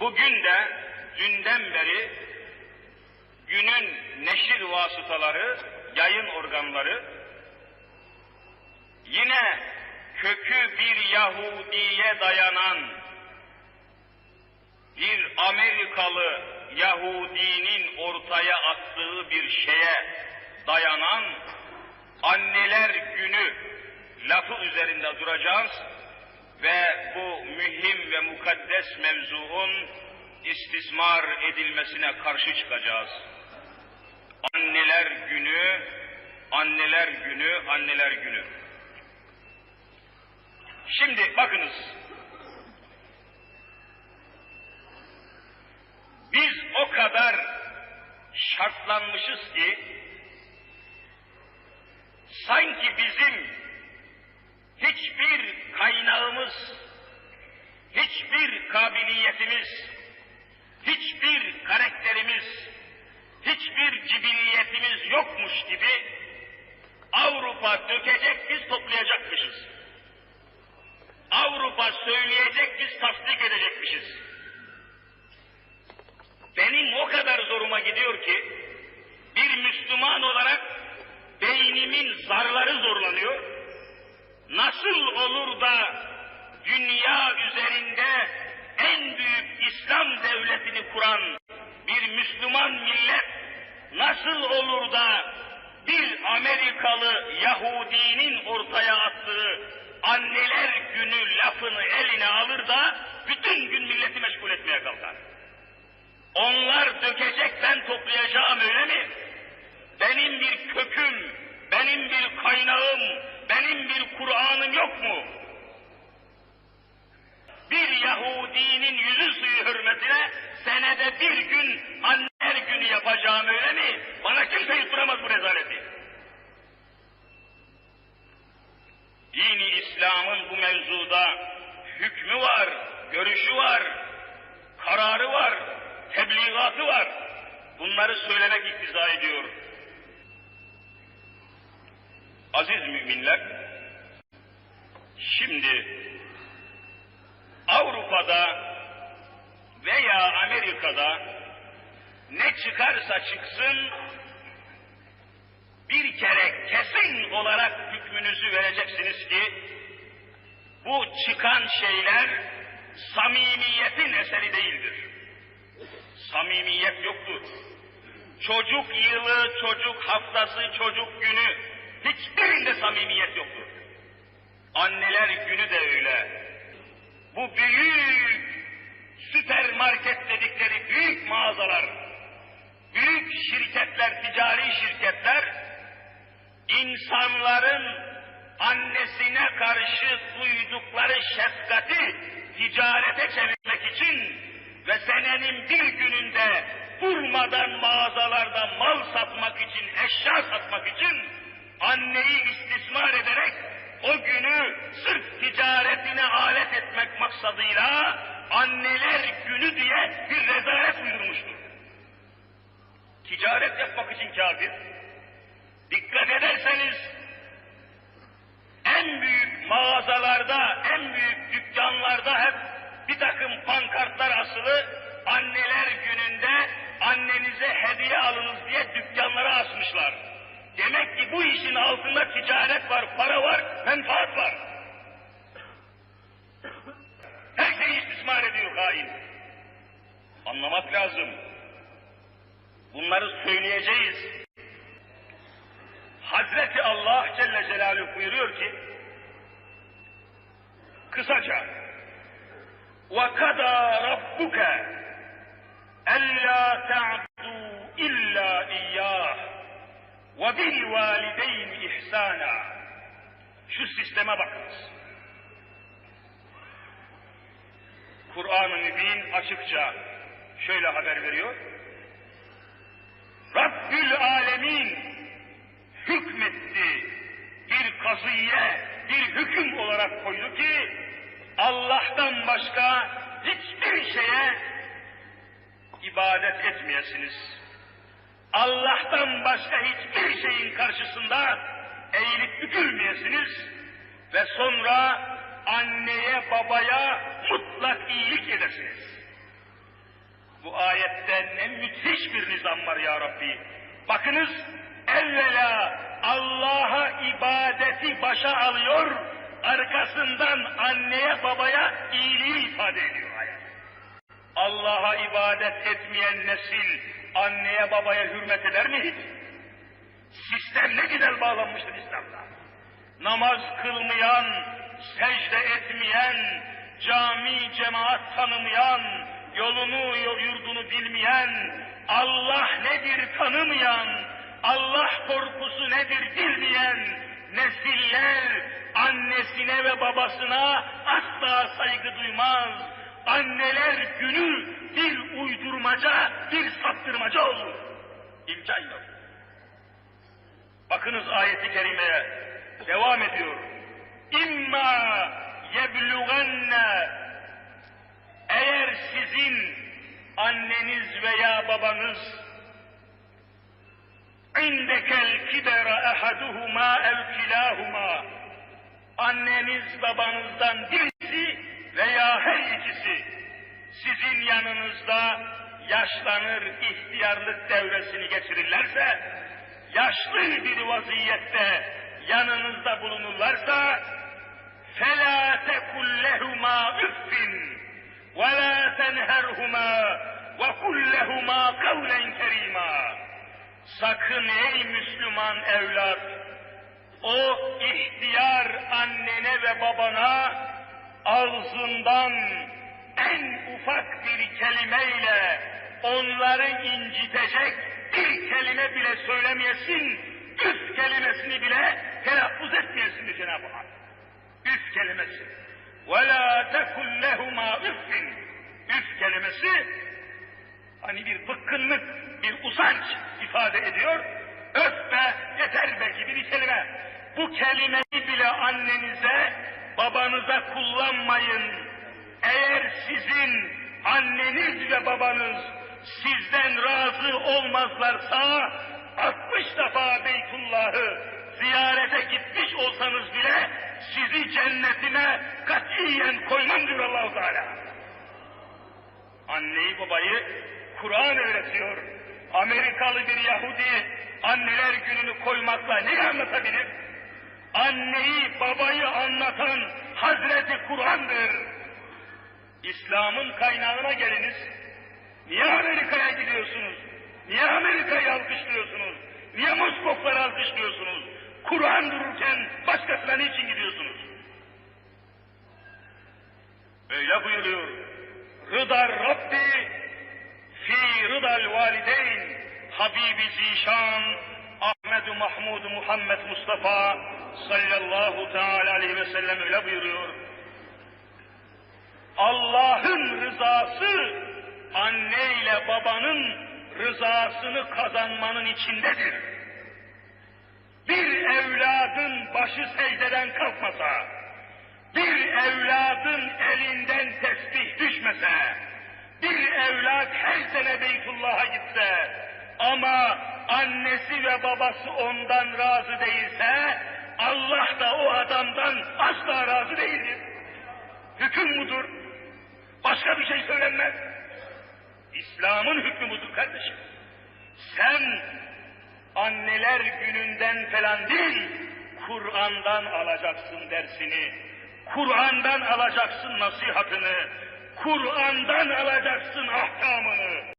Bugün de dünden beri günün neşir vasıtaları, yayın organları yine kökü bir Yahudiye dayanan bir Amerikalı Yahudinin ortaya attığı bir şeye dayanan anneler günü lafı üzerinde duracağız ve bu mühim ve mukaddes mevzuun istismar edilmesine karşı çıkacağız. Anneler günü, anneler günü, anneler günü. Şimdi bakınız. Biz o kadar şartlanmışız ki sanki bizim hiçbir kaynağımız, hiçbir kabiliyetimiz, hiçbir karakterimiz, hiçbir cibiliyetimiz yokmuş gibi Avrupa dökecek biz toplayacakmışız. Avrupa söyleyecek biz tasdik edecekmişiz. Benim o kadar zoruma gidiyor ki bir Müslüman olarak beynimin zarları zorlanıyor. Nasıl olur da dünya üzerinde en büyük İslam devletini kuran bir Müslüman millet nasıl olur da bir Amerikalı Yahudinin ortaya attığı anneler günü lafını eline alır da bütün gün milleti meşgul etmeye kalkar. Onlar dökecek ben toplayacağım öyle mi? Benim bir köküm, benim bir kaynağım, benim bir Kur'an'ım yok mu? Bir Yahudinin yüzü suyu hürmetine senede bir gün anneler günü yapacağım öyle mi? Bana kimse yutturamaz bu rezaleti. Dini İslam'ın bu mevzuda hükmü var, görüşü var, kararı var, tebliğatı var. Bunları söylemek iktiza ediyor. Aziz müminler, şimdi Avrupa'da veya Amerika'da ne çıkarsa çıksın bir kere kesin olarak hükmünüzü vereceksiniz ki bu çıkan şeyler samimiyetin eseri değildir. Samimiyet yoktur. Çocuk yılı, çocuk haftası, çocuk günü hiçbirinde samimiyet yoktur. Anneler günü de öyle. Bu büyük süpermarket dedikleri büyük mağazalar, büyük şirketler, ticari şirketler insanların annesine karşı duydukları şefkati ticarete çevirmek için ve senenin bir gününde durmadan mağazalarda mal satmak için, eşya satmak için anneyi istismar ederek o günü sırf ticaretine alet etmek maksadıyla anneler günü diye bir rezalet uydurmuştur. Ticaret yapmak için kafir. Dikkat ederseniz en büyük mağazalarda, en büyük dükkanlarda hep bir takım pankartlar asılı anneler gününde annenize hediye alınız diye dükkanlara asmışlar. Demek ki bu işin altında ticaret var, para var, menfaat var. Her şeyi istismar ediyor hain. Anlamak lazım. Bunları söyleyeceğiz. Hazreti Allah Celle Celaluhu buyuruyor ki, kısaca, وَكَدَى رَبُّكَ أَلَّا تَعْبُدُوا ve bil ihsana. Şu sisteme bakınız. Kur'an-ı Mübin açıkça şöyle haber veriyor. Rabbül Alemin hükmetti bir kazıye, bir hüküm olarak koydu ki Allah'tan başka hiçbir şeye ibadet etmeyesiniz. Allah'tan başka hiçbir şeyin karşısında eğilip bükülmeyesiniz ve sonra anneye babaya mutlak iyilik edesiniz. Bu ayette ne müthiş bir nizam var ya Rabbi. Bakınız evvela Allah'a ibadeti başa alıyor, arkasından anneye babaya iyiliği ifade ediyor ayet. Allah'a ibadet etmeyen nesil anneye babaya hürmet eder mi hiç? Sistem ne güzel bağlanmıştır İslam'da. Namaz kılmayan, secde etmeyen, cami cemaat tanımayan, yolunu yurdunu bilmeyen, Allah nedir tanımayan, Allah korkusu nedir bilmeyen nesiller annesine ve babasına asla saygı duymaz. Anneler günü bir uydurmaca, bir saptırmaca olur. İmkan yok. Bakınız ayeti kerimeye devam ediyor. İmma yeblugenne eğer sizin anneniz veya babanız indekel kibera ehaduhuma ev kilahuma anneniz babanızdan birisi veya her ikisi sizin yanınızda yaşlanır, ihtiyarlık devresini geçirirlerse, yaşlı bir vaziyette yanınızda bulunurlarsa, فَلَا تَكُلْ لَهُمَا اُفٍّ وَلَا تَنْهَرْهُمَا وَقُلْ لَهُمَا قَوْلًا كَرِيمًا Sakın ey Müslüman evlat, o ihtiyar annene ve babana ağzından en ufak bir kelimeyle onları incitecek bir kelime bile söylemeyesin, üf kelimesini bile telaffuz etmeyesin diyor Cenab-ı Hak. Üf kelimesi. وَلَا تَكُلْ لَهُمَا üffin. Üf kelimesi hani bir bıkkınlık, bir usanç ifade ediyor. Öf be, yeter be gibi bir kelime. Bu kelimeyi bile annenize, babanıza kullanmayın. eğer sizin anneniz ve babanız sizden razı olmazlarsa 60 defa Beytullah'ı ziyarete gitmiş olsanız bile sizi cennetime katiyen koymam diyor allah Teala. Anneyi babayı Kur'an öğretiyor. Amerikalı bir Yahudi anneler gününü koymakla ne anlatabilir? Anneyi babayı anlatan Hazreti Kur'an'dır. İslam'ın kaynağına geliniz. Niye Amerika'ya gidiyorsunuz? Niye Amerika'yı alkışlıyorsunuz? Niye Moskofları alkışlıyorsunuz? Kur'an dururken başkasına niçin gidiyorsunuz? Öyle buyuruyor. Rıdar Rabbi fi rıdal valideyn Habibi Zişan Ahmet Mahmud Muhammed Mustafa sallallahu teala aleyhi ve sellem öyle buyuruyor. Rızası anne ile babanın rızasını kazanmanın içindedir. Bir evladın başı secdeden kalkmasa, bir evladın elinden tesbih düşmese, bir evlat her sene Beytullah'a gitse, ama annesi ve babası ondan razı değilse, Allah da o adamdan asla razı değildir. Hüküm budur. Söylenmez. İslam'ın hükmü budur kardeşim. Sen anneler gününden falan değil, Kur'an'dan alacaksın dersini. Kur'an'dan alacaksın nasihatını. Kur'an'dan alacaksın